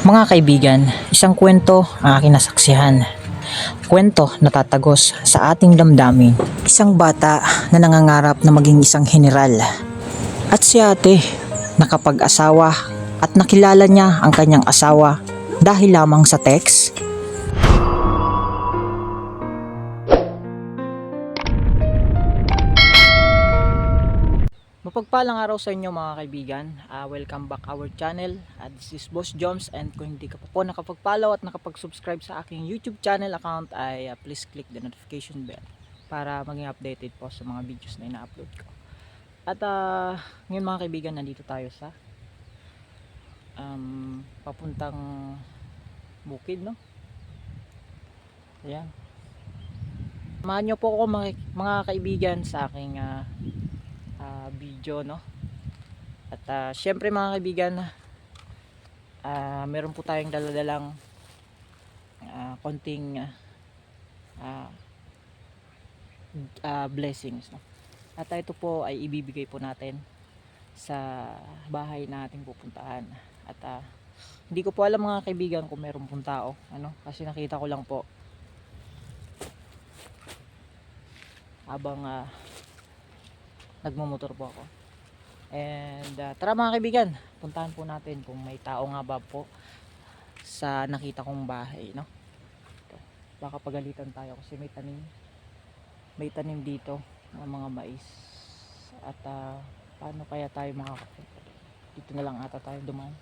Mga kaibigan, isang kwento ang aking nasaksihan. Kwento na tatagos sa ating damdamin. Isang bata na nangangarap na maging isang general. At si ate, nakapag-asawa at nakilala niya ang kanyang asawa dahil lamang sa text. Mapagpalang araw sa inyo mga kaibigan. Ah, welcome back our channel. Ah, this is Boss Joms and kung hindi ka pa po nakapag-follow at nakapag-subscribe sa aking YouTube channel account ay ah, please click the notification bell para maging updated po sa mga videos na ina-upload ko. At ah, ngayon mga kaibigan, nandito tayo sa um, papuntang bukid, no? Ayan. Samahan nyo po ako mga, mga kaibigan sa aking ah, video no? At ah, syempre mga kaibigan ah, meron po tayong daladalang ah, konting ah, ah, blessings no? at ito po ay ibibigay po natin sa bahay na ating pupuntahan. At ah, hindi ko po alam mga kaibigan kung meron pong tao ano? Kasi nakita ko lang po. Habang ah, nagmumotor po ako. And uh, tara mga kaibigan, puntahan po natin kung may tao nga ba po sa nakita kong bahay, no? Baka pagalitan tayo kasi may tanim. May tanim dito ng mga mais. At uh, paano kaya tayo makakapit? Dito na lang ata tayo dumaan.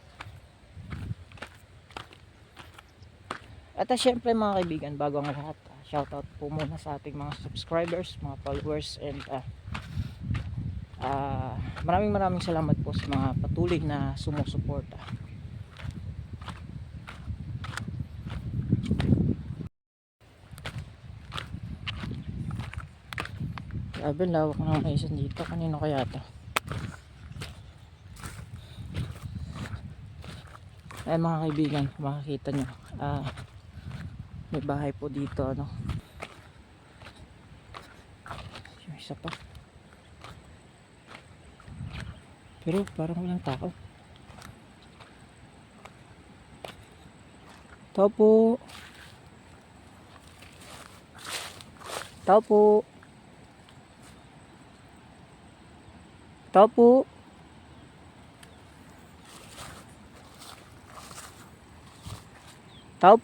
At uh, syempre mga kaibigan, bago ang lahat, uh, shoutout po muna sa ating mga subscribers, mga followers, and uh, Ah, maraming maraming salamat po sa mga patuloy na sumusuporta. Grabe, lawak ng maisan dito. Kanino kaya to? Ay mga kaibigan, kung makikita nyo. Ah, may bahay po dito, ano. Yung isa pa. Pero parang walang tao. Tao po. Tao po. Tao po. Tao.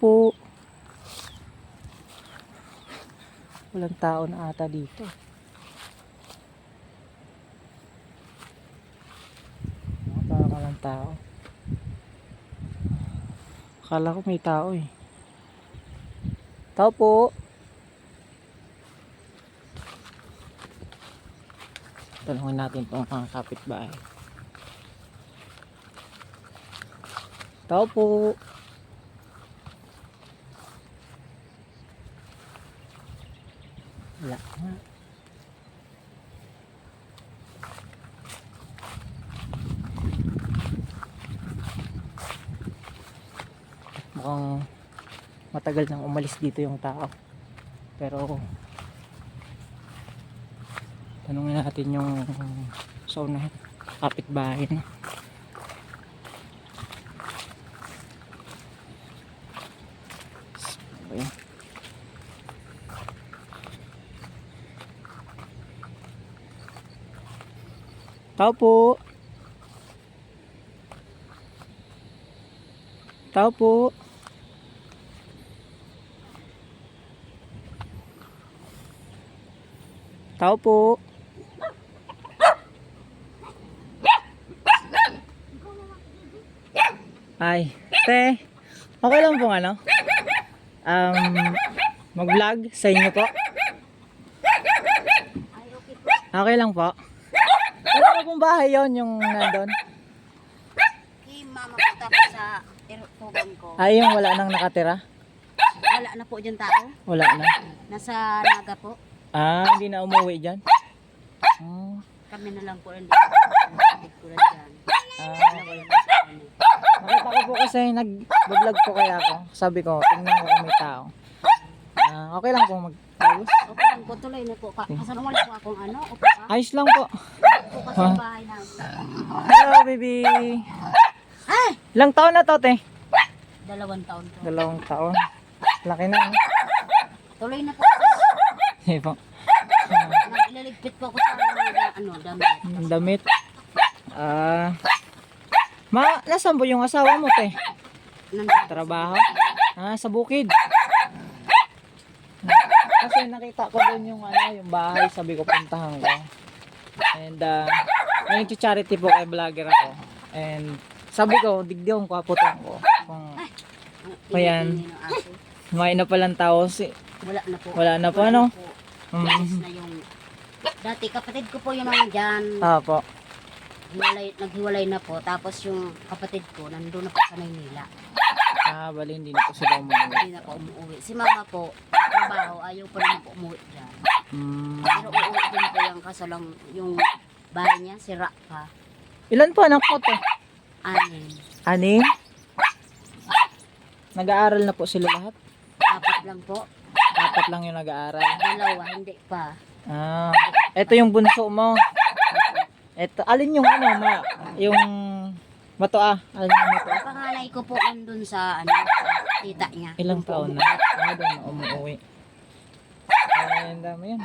Walang tao na ata dito. Parang walang tao. Akala ko may tao eh. Tao po. Tanungin natin po ang mga kapitbahay. Tao po. Wala nga. mukhang matagal nang umalis dito yung tao pero tanungin natin yung sauna kapitbahay no? Ayan. Tao po. Tao po. Tao po. Ay, te. Okay lang pong ano? Um, mag-vlog sa inyo po. Okay lang po. Ano po pong bahay yon yung nandun? Kay mama po tapos sa erotuban ko. Ay, yung wala nang nakatira? Wala na po dyan tao. Wala na. Nasa Naga po. Ah, hindi na umuwi dyan? Hmm. Kami na lang po rin dito. Ko rin dyan. Ah, nakita ko po kasi nag-vlog po kaya ako. Sabi ko, tingnan ko kung may tao. Ah, okay lang po mag-vlog. Okay lang po, tuloy na po. Ka- Kasan wala po akong ano, upo ka. Ayos lang po. Po kasi Ah. yung bahay na. Hello, baby. Ay! Ilang taon na to, te? dalawang taon po. Dalawang taon. Laki na, no? Tuloy na po. Sige po. Nag-ilaligpit po ako sa mga ano, damit. Ang damit. Ah. ma, nasaan po yung asawa mo, te? Nandun. Trabaho? Ah, sa bukid. Kasi nakita ko doon yung ano, yung bahay, sabi ko puntahan ko. And uh, may charity po kay vlogger ako. And sabi ko, digdiyon ko, aputan ko. Kung Ang Ayan. ingay ng aso. may na palang tao, si, Wala na po. Wala na po, ano? Mm. Alis na yung... Dati kapatid ko po yung mga dyan. ah po. Hiwalay, naghiwalay na po. Tapos yung kapatid ko, nandun na po sa Maynila. Ah, bali, hindi na po sila umuwi. Hindi na po umuwi. Si mama po, trabaho, ayaw pa rin po umuwi dyan. Mm. Pero uuwi din po yung kaso lang yung bahay niya, sira pa. Ilan po anak po to? Anin. Anim? Nag-aaral na po sila lahat? Apat lang po. Apat lang yung nag-aaral. Dalawa, hindi pa. Ah, ito yung bunso mo. Ito, alin yung ano, ma, yung mato ah, alin yung mato? Ang panganay ko po nandun sa, ano, sa tita niya. Ilang taon na? Ah, doon na umuwi. Ay, ang dami yan.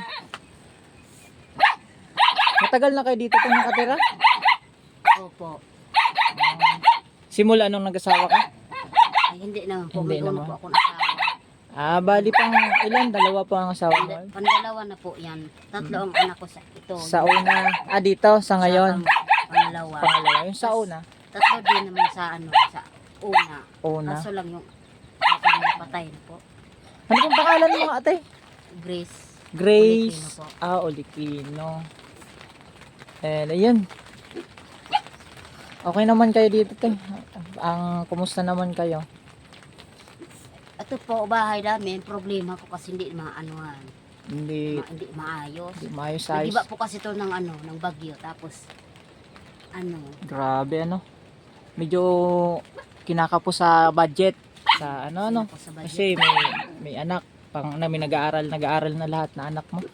Matagal na kayo dito ito nakatira? Opo. Ah, simula nung nag-asawa ka? Ay, hindi naman po. Hindi May una naman. po akong asawa. Ah, bali pang ilan? Dalawa po ang asawa mo? Pandalawa na po yan. Tatlo ang anak ko sa ito. Sa una, ah dito, sa ngayon. Sa pang- pangalawa. Pangalawa, yung sa una. Tatlo din naman sa ano, sa una. Una. Kaso lang yung nila patay na po. Ano pong pangalan mo ate? Grace. Grace. Olikino po. Ah, Olikino. Eh, ayun. Okay naman kayo dito, te. Ang kumusta naman kayo? Ito po, bahay namin, problema ko kasi hindi maanuhan. Hindi, Ma, hindi maayos. hindi maayos ayos. Nagiba po kasi to ng ano, ng bagyo. Tapos, ano, Grabe, ano. Medyo kinakapo sa budget. Sa ano, ano. sa. Kasi may, may anak. Pang na may nag-aaral, nag-aaral na lahat na anak mo.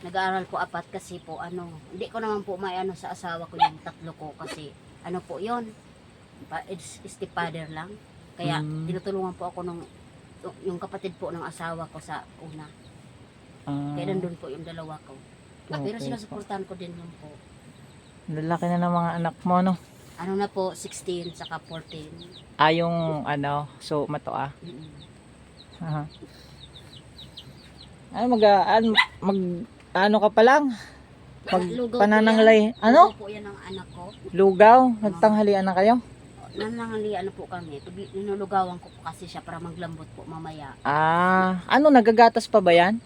Nag-aaral po apat kasi po ano, hindi ko naman po may ano sa asawa ko yung tatlo ko kasi ano po yon pa, it's, stepfather lang. Kaya Mm. tinutulungan po ako nung yung kapatid po ng asawa ko sa una. Ah, Kaya nandun po yung dalawa ko. Pero okay po. sinusuportahan ko din yun po. Lalaki na ng mga anak mo, no? Ano na po, 16 saka 14. Ah, yung ano, so mato ah. Mm-mm. Aha. Ano mag, an, mag, ano ka pa lang? Pag Lugaw po panananglay, yan. ano? Lugaw po yan ng anak ko. Lugaw? Nagtanghalian na kayo? Nanangali ano po kami. Ninulugawan ko po kasi siya para maglambot po mamaya. Ah, ano, nagagatas pa ba yan?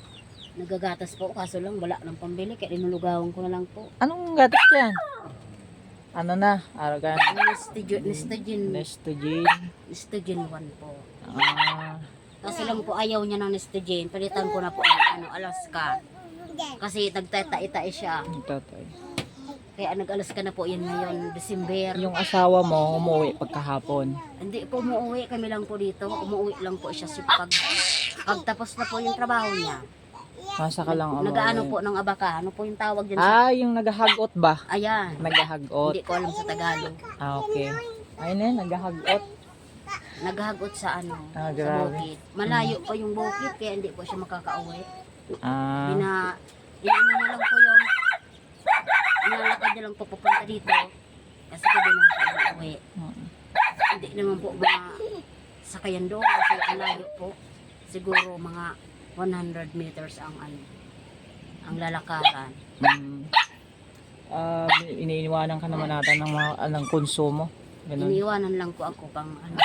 Nagagatas po kaso lang wala nang pambili kaya ninulugawan ko na lang po. Anong gatas yan? Ano na? Aragan? Nestogin, Nestogin, Nestogin. Nestogin 1 po. Ah, Kasi lang po ayaw niya ng Nestogin. Palitan ko na po ang ano, Alaska. Kasi nagtatae-tae siya. ito, Kaya nag-Alaska na po yan ngayon, December. Yung asawa mo, umuwi pagkahapon. Hindi po umuwi, kami lang po dito. Umuwi lang po siya si pag pagtapos na po yung trabaho niya. Masa ka lang umuwi. Nagaano po ng abaka. Ano po yung tawag dyan sa... Ah, yung naghahagot ba? Ayan. Naghahagot. Hindi ko alam sa Tagalog. Ah, okay. Ayun na, yun, naghahagot. Naghahagot sa ano, Ah, sa grabe. bukid. Malayo po yung bukid kaya hindi po siya makakauwi. Ah, Bina, inaano niya lang po yung, inalakad niya lang po papunta dito. Kasi gabi na ako uuwi. mm. Hindi naman po mga sakayan doon kasi ang layo po. Siguro mga 100 meters ang ano, ang lalakaran. Mm. Ah, iniiwanan ka naman natin ng mga ng konsumo. Ganun. Iniiwanan lang po ako pang ano,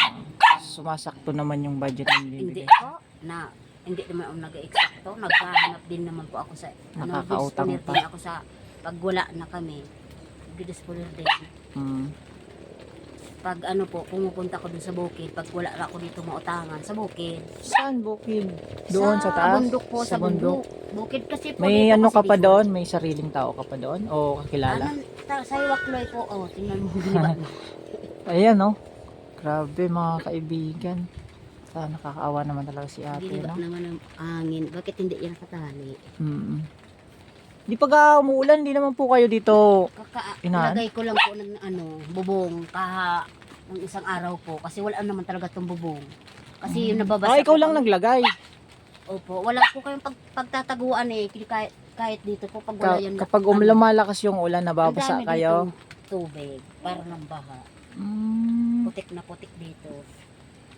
Sumasakto naman yung budget ng hindi bibigay. po na hindi naman ako nag-eksakto. Naghahanap din naman po ako sa ano, pa. ako sa pag wala na kami. Nag-disponer din. Mm. Pag ano po, pumupunta ko dun sa bukid, pag wala na ako dito mautangan, sa bukid. Saan bukid? Doon sa, taas? bundok po, sa, bundok. Bukid kasi po May dito ano kasi ka pa dito. doon? May sariling tao ka pa doon? O kakilala? Ano, ta- sa Iwakloy po, oh, tingnan mo. di ba? Ayan no. Grabe mga kaibigan. Sa nakakaawa naman talaga si ate, Hindi ba no? naman ang angin? Bakit hindi yan nakatali? Mm. Di pag ah, umuulan, di naman po kayo dito. Kaka Inaan? ko lang po ng ano, bubong, kaha, ng isang araw po kasi wala naman talaga itong bubong. Kasi yung nababasa Ah, ikaw po lang kami- naglagay. Opo, wala po kayong pag, pagtataguan eh. Kahit, kahit dito po pag wala Ka- yan. kapag um, lumalakas yung ulan, ang nababasa dami kayo. Tubig, para ng baha. Mm, Putik na putik dito.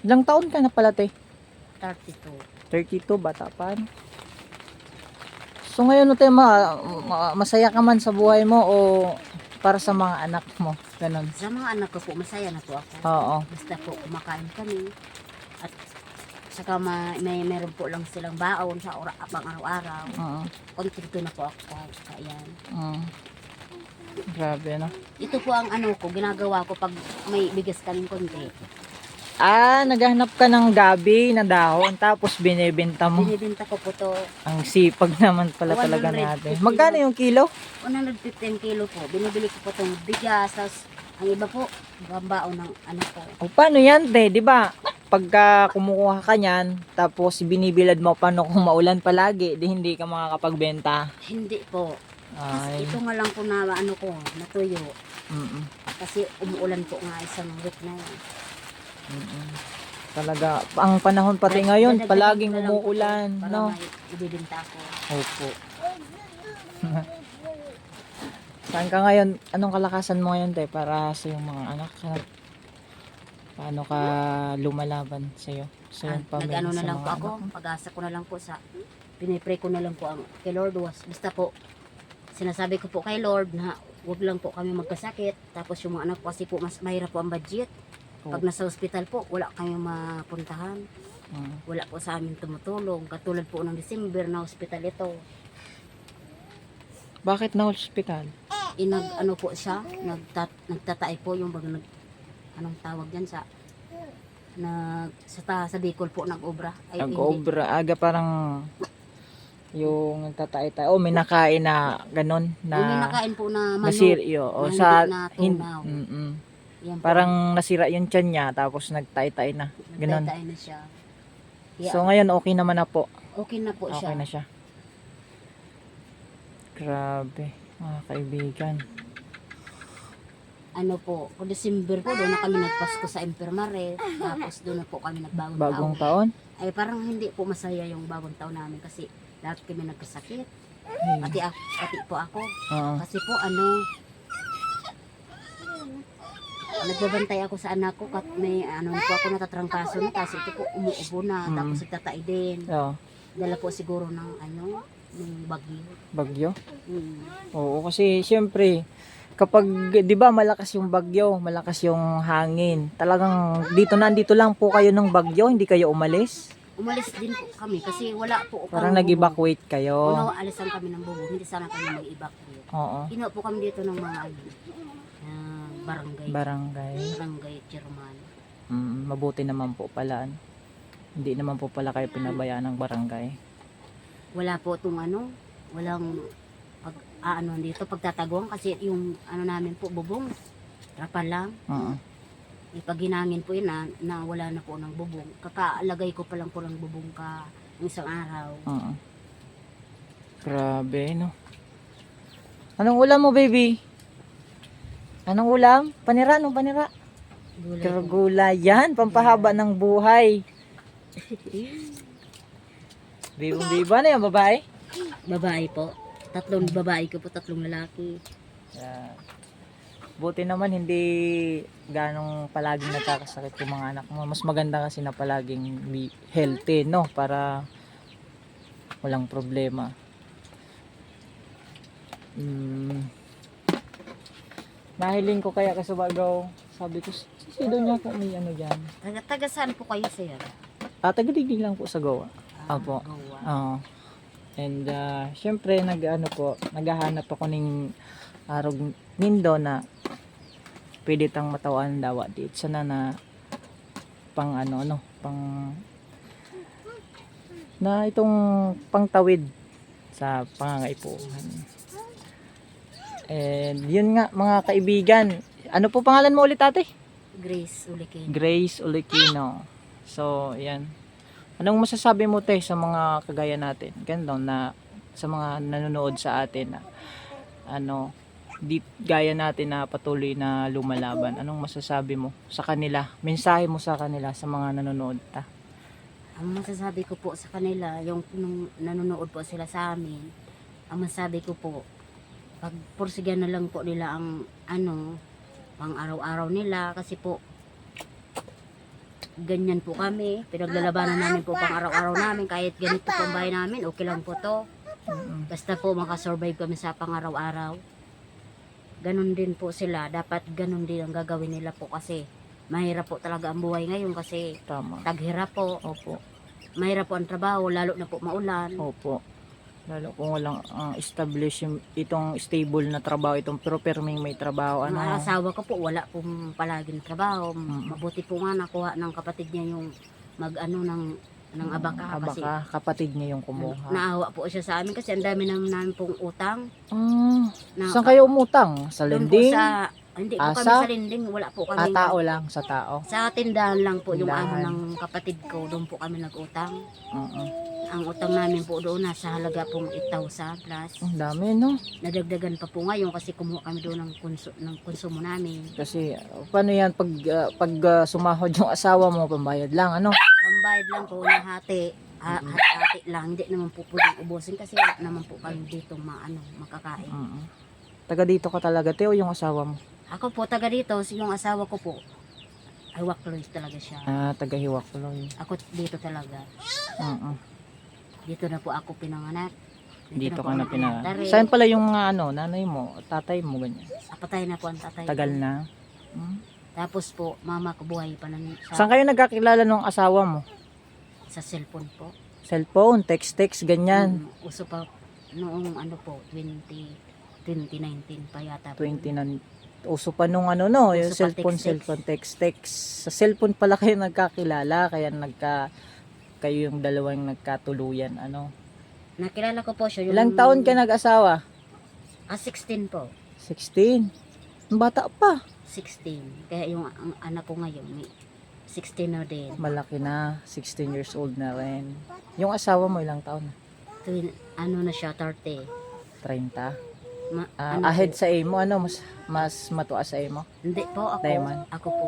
ilang taon ka na pala, te? 32. 32, bata pa. No? So ngayon, te, ma, ma- masaya ka man sa buhay mo o para sa mga anak mo? Ganon. Sa mga anak ko po, masaya na po ako. Oo. Basta po kumakain kami. At saka ma, may meron po lang silang baon sa ora, pang araw-araw. Oo. Kontento na po ako kaya. Mm. Grabe, no? Ito po ang ano ko, ginagawa ko pag may bigas kaming konti. Ah, naghahanap ka ng gabi na dahon tapos binebenta mo. Binibenta ko po to Ang sipag naman pala talaga 150 natin. Magkano yung kilo? 115 kilo po. Binibili ko po itong bigas. Tapos, ang iba po, bambao ng ano po. O paano yan, te? Di ba? Pagka kumukuha ka niyan, tapos binibilad mo paano kung maulan palagi, di hindi ka makakapagbenta. Hindi po. Kasi Ay. ito nga lang po na ano ko, natuyo. Mm-mm. Kasi umuulan po nga isang week na yan. Mm-mm. Talaga, ang panahon pati ngayon, dadagdagan palaging ko na lang po umuulan, Para no? may ibibenta ko. Opo. Saan ka ngayon? Anong kalakasan mo ngayon, te? Para sa iyong mga anak? Ano? Paano ka lumalaban sa iyo? Sa iyong Ah, pamilya, Nag-ano na sa lang mga po ako. anak? Pag-asa ko na lang po sa pinipray ko na lang po ang kay Lord was basta po sinasabi ko po kay Lord na wag lang po kami magkasakit tapos yung mga anak ko kasi po mas mahirap po ang budget. Pag nasa ospital po wala kami mapuntahan Mm. wala po sa amin tumutulong katulad po ng December na ospital ito Bakit na hospital? inag ano po siya nagtat, nagtatay po yung bag nag anong tawag diyan sa nag sa, ta, sa Bicol po nag-obra ay. Nag-obra. Aga parang yung nagtatay tayo. Oh, may nakain na ganun Yung may na nakain po na manok nasiryo. O na sa hindi na hin- tunaw. mm-mm. Yan po, Parang nasira yung tiyan niya tapos nagtay-tay na. ganun. nagtay na siya. Kaya, So ngayon okay naman na po. okay na po siya. Okay na siya. Grabe, mga kaibigan. Ano po, o December po, doon na kami nagpasko sa Impermare. Tapos doon na po kami nagbagong Bagong taon. taon. Ay parang hindi po masaya yung bagong taon namin kasi lahat kami nagkasakit. Ay, Pati, ako, pati po ako. oo. Kasi po ano, nagbabantay ako sa anak ko kat may ano po ako natatrangkaso na tapos ito po umuubo na Mm. tapos nagtatay din Oo, dala po siguro ng ano ng bagyo bagyo. mm. Oo, kasi siyempre, kapag, di ba, malakas yung bagyo, malakas yung hangin. Talagang, dito na, dito lang po kayo ng bagyo, hindi kayo umalis. umalis din po kami kasi wala po Parang nag-evacuate kayo. Uno, alisan kami ng bubong hindi sana kami mag-evacuate Oo, Ino po kami dito ng mga barangay barangay. barangay Chairman Mm, mabuti naman po pala. ano. Hindi naman po pala kayo pinabayaan ng barangay. wala po itong ano walang pag aano dito pagtataguan kasi yung ano namin po bubong trapal lang Oo. Eh, pag hinangin po yun na, na wala na po ng bubong. Kakaalagay ko pa lang po ng bubong ka ng isang araw. Oo. Grabe, no? Anong ulam mo, baby? Anong ulam? Panira, anong panira? Gulay. Kargula yan, pampahaba ng buhay. Bibong biba na yan, babae. Babae po. Tatlong babae ko po, tatlong lalaki. Yan. Buti naman hindi ganong palaging nagkakasakit yung mga anak mo. Mas maganda kasi na palaging healthy, no? Para walang problema. Mm. Nahiling ko kaya kasubagaw. Sabi ko, sisido niya ako may ano dyan. Taga, taga saan po kayo, sir? Ah, taga-digdig lang po sa gawa. Ah, Apo. Goa. Oo. And uh, syempre nag ano po, naghahanap ako ng arog nindo na pwede tang matawan dawa dito sana na pang ano ano, pang na itong pangtawid sa pangangaipuhan. And yun nga mga kaibigan, ano po pangalan mo ulit ate? Grace Ulikin. Grace Olikino. So, yan. Anong masasabi mo te sa mga kagaya natin? Ganun na sa mga nanonood sa atin na ano di gaya natin na patuloy na lumalaban. Anong masasabi mo sa kanila? Mensahe mo sa kanila sa mga nanonood ta. Ang masasabi ko po sa kanila, yung nung nanonood po sila sa amin, ang masasabi ko po, pag porsigyan na lang po nila ang ano, pang araw-araw nila kasi po ganyan po kami, pinaglalabanan namin po pang araw-araw namin kahit ganito po ang bahay namin, okay lang po to. Mm-mm. Basta po makasurvive kami sa pang-araw-araw. Ganon din po sila, dapat ganon din ang gagawin nila po kasi mahirap po talaga ang buhay ngayon kasi Tama. taghirap po, Opo. mahirap po ang trabaho, lalo na po maulan. Opo. Lalo kung walang uh, establish yung- itong stable na trabaho, itong pero perming may trabaho, Ang ano, asawa ko po, wala pong palaging trabaho. Mm. Mabuti po nga nakuha ng kapatid niya yung mag-ano ng, ng abaka. Kasi abaka, kapatid niya yung kumuha. naawa po siya sa amin kasi ang dami naman namin pong utang. Ah, Na, saan kayo umutang? Sa lending? Sa, hindi po kami Asa? sa linding, wala po kami. Ah, tao lang, sa tao. Sa tindahan lang po yung amo Tindahan. ng kapatid ko, doon po kami nag-utang. Oo. Ang utang namin po doon nasa halaga pong 8,000 plus. Ang dami, no? Nadagdagan pa po ngayon kasi kumuha kami doon ng, konsu- ng konsumo namin. Kasi, uh, paano yan pag, uh, pag uh, sumahod yung asawa mo, pambayad lang, ano? Pambayad lang po na hati. Ha, Mm. hati lang. Hindi naman po pwedeng ubusin kasi wala naman po kami dito ma, ano, makakain. Oo. Taga dito ka talaga, Teo, yung asawa mo. Ako po taga dito, yung asawa ko po, Hiwakloy talaga siya. Ah, taga Hiwakloy. Ako dito talaga. Oo. Dito na po ako pinanganak. Dito, dito na ka na pinanganak. Pinang Saan pala yung mga ano, nanay mo, tatay mo, ganyan? Ah, Apatay na po ang tatay. Tagal na? Hmm? Tapos po, mama ko buhay pa na siya. Saan kayo nagkakilala nung asawa mo? Sa cellphone po. Cellphone, text-text, ganyan. Um, uso pa noong ano po, 20, 2019 pa yata. po. 2019 uso pa nung ano no, yung Uso cellphone, text-text. cellphone, text-text. Sa cellphone pala kayo nagkakilala, kaya nagka kayo yung dalawang nagkatuluyan, ano. Nakilala ko po siya. Yung, Ilang taon ka nag-asawa? Ah, 16 po. 16. Ang Bata pa. 16. Kaya yung ang anak ko ngayon, may 16 na din. Malaki na, 16 years old na rin. Yung asawa mo ilang taon? Twin, ano na siya, 30. 30. Ma, Ah, ano ahead po? sa imo, ano, mas mas matua sa imo? Hindi po, ako. Diamond. Ako po.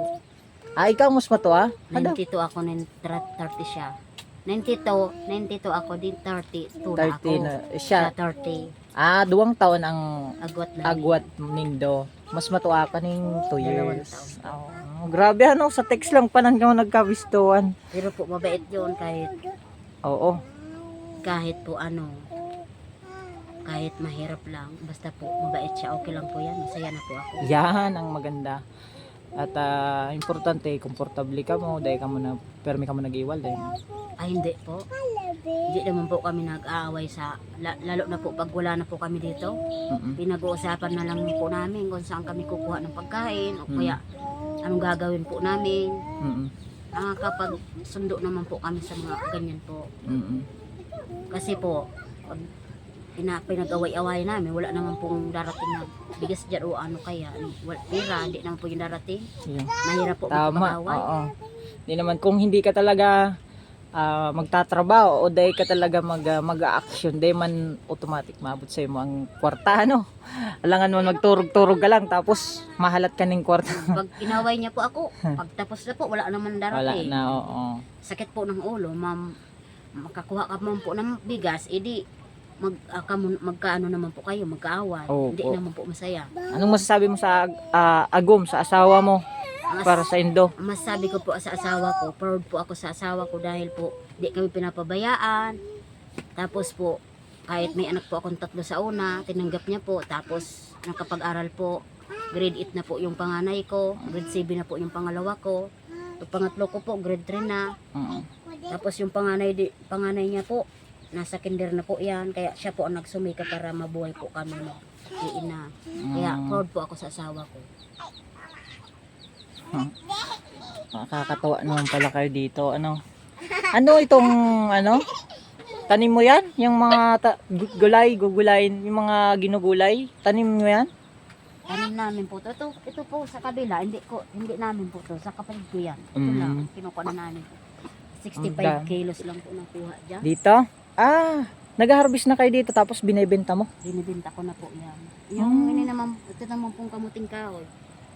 Ah, ikaw mas matua? Ano? 92 ako, nin- tra- 30 siya. 92, 92 ako, din 32 na ako. 30 na Siya siya. 30. Ah, duwang taon ang Agwat na. agwat nindo. Mas matua ka ning 2 Dalawang years. taon. Oh, grabe ano, sa text lang pa nang nagkabistuan. Pero po, mabait yun kahit, Oo. kahit po ano, kahit mahirap lang, basta po mabait siya, okay lang po yan, masaya na po ako. Yan ang maganda. At ah, importante, komportable ka mo, dahil ka mo na, permi ka mo nag-iwal, dahil Ay, hindi po. Hindi naman po kami nag-aaway sa, la- lalo na po pag wala na po kami dito. Mm-mm. Pinag-uusapan na lang po namin kung saan kami kukuha ng pagkain o Mm. kaya anong gagawin po namin. Mm-mm. Nakakapag sundo naman po kami sa mga ganyan po. Mm-mm. Kasi po, pag pina, pinag-away-away namin, wala naman pong darating na bigas dyan o ano kaya. ano, Wala, pera, hindi naman po yung darating. Yun. Mahirap po Tama. Oo. Hindi naman kung hindi ka talaga ah, magtatrabaho o dahil ka talaga mag ah, mag-action, dahil man automatic maabot sa mo ang kwarta no. Alangan mo magturog-turog ka lang tapos mahalat ka ning kwarta. Pag inaway niya po ako, pagtapos na po, wala naman Wala darating. na, oo. sakit po ng ulo, ma'am, makakuha ka man po ng bigas, edi mag, ah, kamu- magkaano naman po kayo, magkaaway. Oo Hindi po. naman po masaya. Anong masasabi mo sa ah, agum sa asawa mo para sa Indo? Masasabi ko po sa asawa ko, proud po ako sa asawa ko dahil po di kami pinapabayaan. Tapos po, kahit may anak po akong tatlo sa una, tinanggap niya po. Tapos nakapag-aral po, grade 8 na po yung panganay ko, grade 7 na po yung pangalawa ko. Yung pangatlo ko po, grade 3 na. Oo. Tapos yung panganay, di, panganay niya po, nasa kinder na po yan. Kaya siya po ang nagsumika para mabuhay po kami mag iina. Kaya Mm. proud po ako sa asawa ko. Nakakatawa naman pala kayo dito. Ano? Ano itong ano? Tanim mo yan? Yung mga gulay, gugulayin, yung mga ginugulay? Tanim mo yan? Tanim namin po to. Ito, ito po sa kabila, hindi ko hindi namin po to. Sa kapatid ko yan. Ito Mm. lang, kinukuha na namin po. 65 Ang dami. kilos lang po nakuha dyan. Dito? Ah, Nag-harvest na kayo dito tapos binebenta mo? Binibinta ko na po yan. Yung Hmm. ini naman, ito naman pong kamuting kahoy.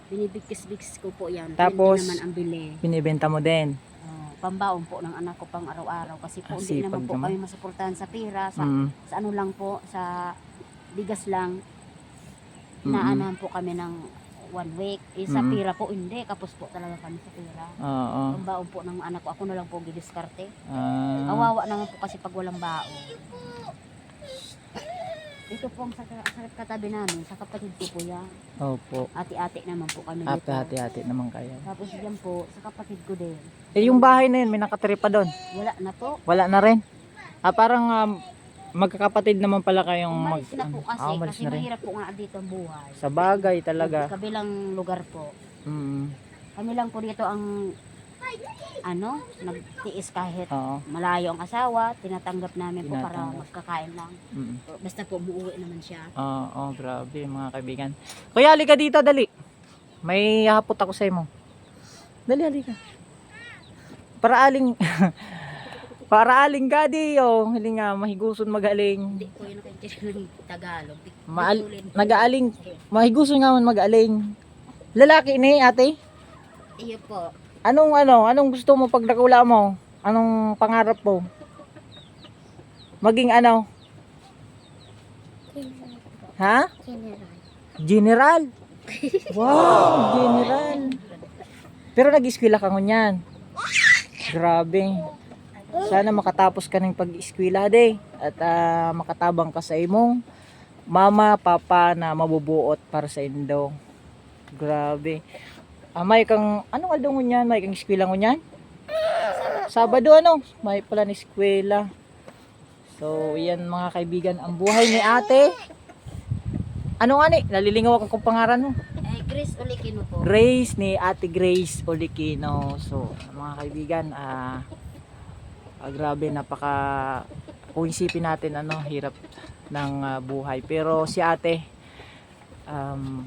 Binibigkis-bigkis ko po yan. Tapos, 20 naman ang bili. Binebenta mo din. Oh, pambaon po ng anak ko pang araw-araw kasi po Ah, hindi naman po naman. kami masuportahan sa pira, sa, Mm. sa ano lang po, sa bigas lang. Mm-mm. Inaanahan po kami ng one week. Eh, sa Mm. pira po hindi, kapos po talaga kami sa pira. Oo. Pambaon po ng anak ko, ako na lang po gidiskarte. Ah, Kawawa naman po kasi pag walang baon. Ito po ang sa, sa katabi namin, sa kapatid ko po yan. opo. Ate-ate naman po kami dito. Ate, hati-hati naman kayo. Tapos yan po, sa kapatid ko din. Eh, yung bahay na yun, may nakatiri pa doon. Wala na po. Wala na rin. Ah, parang um, magkakapatid naman pala kayong mag... Umalis na po kasi, Ah, umalis kasi na rin. mahirap po nga dito ang buhay. Sa bagay talaga. Kabilang lugar po. Mm. Kami lang po dito ang ano, nagtiis kahit Oo. malayo ang asawa, tinatanggap namin po para Tinatanggap. magkakain lang. Mm. Basta po umuwi naman siya. Oo, oh, grabe mga kaibigan. Kuya, halika dito, dali. May hapot ako sa mo. Dali, halika. Para aling... para aling gadi, oh. Hilinga, mahiguson magaling. Hindi po yun ng Tagalog. Maal- nag-aaling. Mahiguson nga man magaling. Lalaki ni, ate. Iyo po. Anong ano, anong gusto mo pag nakula mo? Anong pangarap mo? Maging ano? Ha? General. Wow, general. Pero nag-eskwela ka ngunyan. Grabe. Sana makatapos ka ng pag-eskwela de at ah, makatabang ka sa imong mama, papa na mabubuot para sa indo. Grabe. Ah, may kang, anong aldo ngunyan? May kang eskwela ngunyan? Sabado ano? May pala ni eskwela. So, yan mga kaibigan, ang buhay ni ate. Ano nga ni? Nalilingaw ako kung pangaran mo. Eh, Chris Ulikino po. Grace ni Ate Grace Olikino. So, mga kaibigan, ah ah, grabe napaka kung isipin natin ano, hirap ng ah, buhay. Pero si Ate um,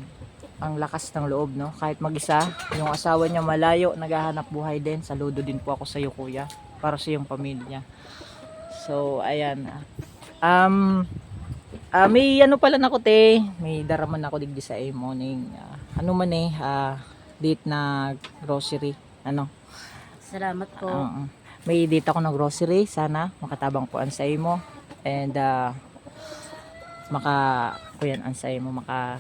ang lakas ng loob, no? Kahit mag-isa, yung asawa niya malayo, naghahanap buhay din. Saludo din po ako sa iyo, kuya, para sa iyong pamilya. So, ayan. ah. Um, ah, may ano pala na ko te, may daraman ako digdi sa eh, morning. ah, ano man eh, ah, date na grocery. Ano? Salamat po. Oo. May date ako na grocery. Sana makatabang po an sa imo. And ah, maka kuyan an sa imo maka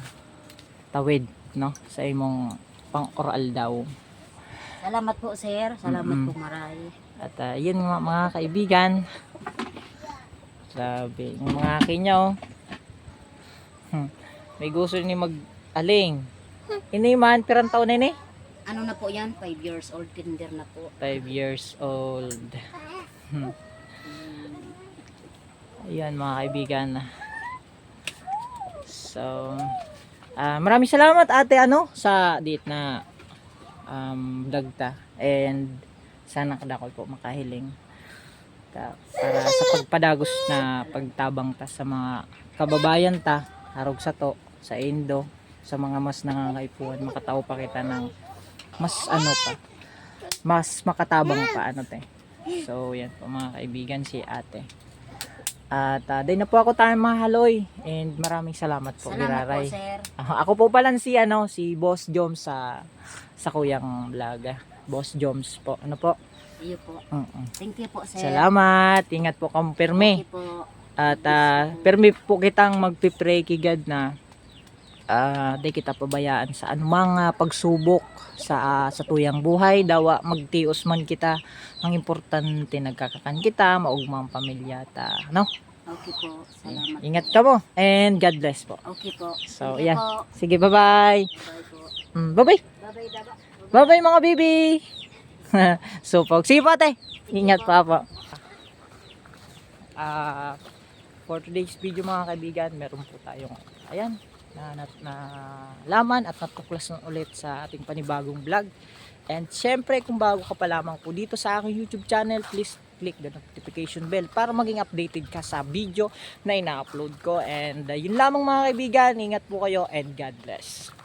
tawid no sa imong pang-oral daw. Salamat po, sir. Salamat Mm-mm. po, maray. At ah, yun mga, mga kaibigan. Sabi, mga kinyo. Hmm, may gusto ni mag-aling. Ini man, pirang taon na ini? Ano na po yan? 5 years old kinder na po. 5 years old. Hmm. Ayan mga kaibigan. So, ah maraming salamat ate ano sa date na um, vlog ta. And sana kadakol po makahiling ta, para sa pagpadagos na pagtabang ta sa mga kababayan ta harog sa to sa Indo sa mga mas nangangaipuan makatao pa kita ng mas ano pa mas makatabang pa ano te so yan po mga kaibigan si ate at uh, na po ako tayo mga haloy and maraming salamat po Salamat po, Biraray sir. Ah, ako po pala si ano si Boss Joms sa sa kuyang vlog ah. Boss Joms po ano po Iyo po. Mm-mm. Thank you po, sir. salamat ingat po kamo perme you po. at ah, permi po kitang magpipray kay God na ah di kita pabayaan sa anumang ah, pagsubok sa ah, sa tuyang buhay dawa magtios man kita ang importante nagkakakan kita maugmang pamilya ta no Okay po. Salamat. ingat ka mo and God bless po Okay po. So, you yan. po. sige bye bye Bye po. mm, bye bye Bye-bye, Daba. bye bye mga baby so pag sige po ate ingat pa po ah for today's video mga kaibigan meron po tayong ayan na, na, na laman at natuklas na ulit sa ating panibagong vlog. And syempre kung bago ka pa lamang po dito sa aking youtube channel please click the notification bell para maging updated ka sa video na ina-upload ko. And uh, yun lamang mga kaibigan. Ingat po kayo and God bless